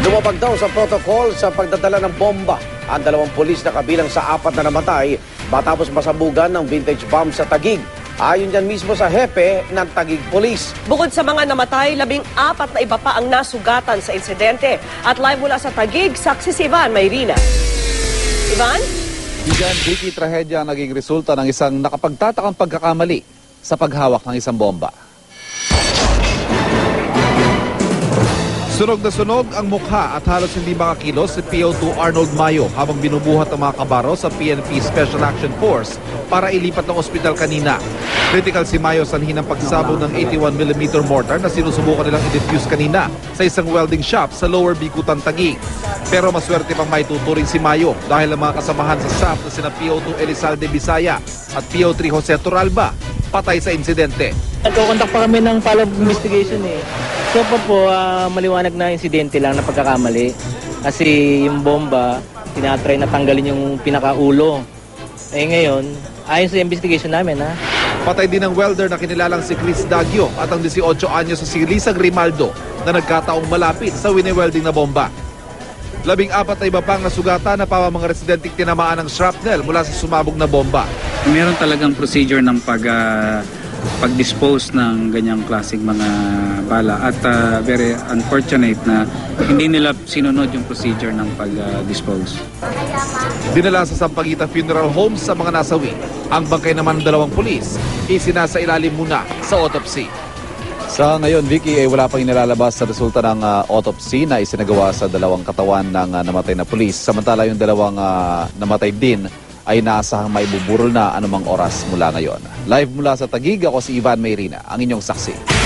Lumabag daw sa protocol sa pagdadala ng bomba ang dalawang polis na kabilang sa apat na namatay matapos masabugan ng vintage bomb sa Tagig. Ayon dyan mismo sa hepe ng Tagig Police. Bukod sa mga namatay, labing apat na iba pa ang nasugatan sa insidente. At live mula sa Tagig, saksi si Ivan Mayrina. Ivan? Bigan, Vicky, trahedya ang naging resulta ng isang nakapagtatakang pagkakamali sa paghawak ng isang bomba. Sunog na sunog ang mukha at halos hindi makakilos si PO2 Arnold Mayo habang binubuhat ng mga kabaro sa PNP Special Action Force para ilipat ng ospital kanina. Critical si Mayo sanhin ng pagsabog ng 81mm mortar na sinusubukan nilang i-defuse kanina sa isang welding shop sa Lower Bikutan, Taguig. Pero maswerte pang maituturing si Mayo dahil ang mga kasamahan sa staff na sina PO2 Elizalde Bisaya at PO3 Jose Toralba patay sa insidente. Nagkocontact pa kami ng follow-up investigation eh. So pa po, ah, maliwanag na insidente lang na pagkakamali. Kasi yung bomba, tinatry na tanggalin yung pinakaulo. Eh ngayon, ayon sa investigation namin ha, Patay din ang welder na kinilalang si Chris Dagyo at ang 18 anyo sa si Lisa Grimaldo na nagkataong malapit sa wini-welding na bomba. Labing apat na iba pang nasugatan na pawa mga residenteng tinamaan ng shrapnel mula sa sumabog na bomba. meron talagang procedure ng pag ah, pag-dispose ng ganyang klaseng mga bala at ah, very unfortunate na hindi nila sinunod yung procedure ng pag-dispose. Dinala sa Sampaguita Funeral Home sa mga nasawi. Ang bangkay naman ng dalawang pulis, isinasa ilalim muna sa autopsy. Sa ngayon, Vicky, ay wala pang inilalabas sa resulta ng ah, autopsy na isinagawa sa dalawang katawan ng ah, namatay na pulis. Samantala yung dalawang ah, namatay din ay naasahang maibuburol na anumang oras mula ngayon. Live mula sa Tagig, ako si Ivan Mayrina, ang inyong saksi.